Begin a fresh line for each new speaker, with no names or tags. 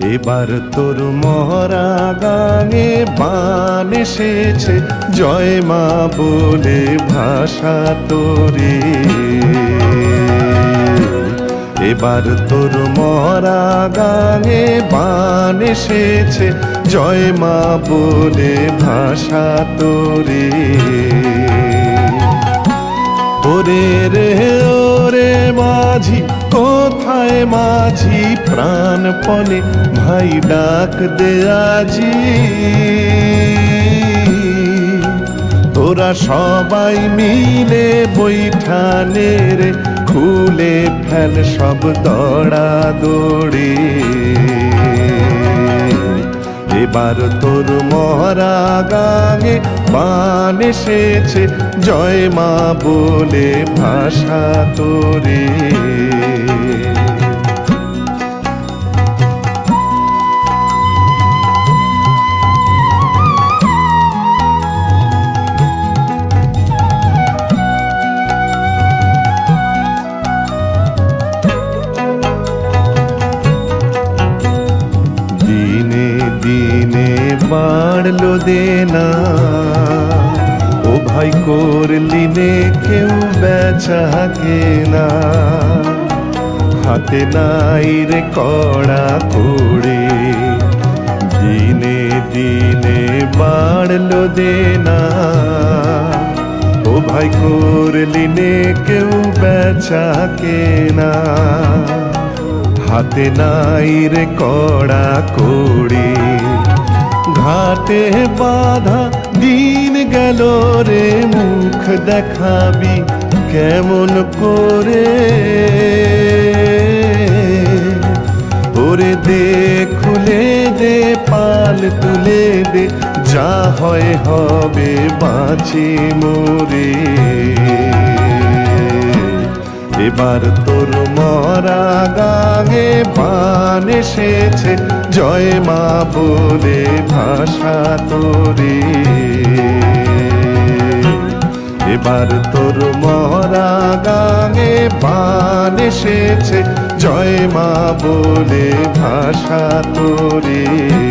এবার তোর মহরা গাঙে বান এসেছে। জয় মা বলে ভাষা তোরে। এবার তোর মরা গাঙে বান এসেছে। জয় মা বলে ভাষা তোরে। ওরে রে, ওরে মাঝি কোথায় মাঝি প্রাণপণে ভাই ডাক দে আজি? তোরা সবাই মিলে বৈঠানে রে খুলে ফেল সব দড়া দড়ি। এবার তোর মহারা গাঙে বান এসেছে, জয় মা বলে ভাষা তোরে। দিনে বাড়লো দেনা। ও ভাই করলি নে কেউ বেচা কেনা। হাতে নাই রে কড়া করে। দিনে দিনে বাড়লো দেনা। ও ভাই করলি নে কেউ বেচা কেনা। হাতে নাই রে কড়া কড়ি ঘাটে বাধা দিন গেল রে, মুখ দেখাবি কেমন করে? ওরে দে, খুলে দে, পাল তুলে দে, যা হয় হবে বাঁচি মোরে। এবার তোর মরা গাঙে বান এসেছে। জয় মা বলে ভাষা তোরে। এবার তোর মরা গাঙে বান এসেছে। জয় মা বলে ভাষা তোরে।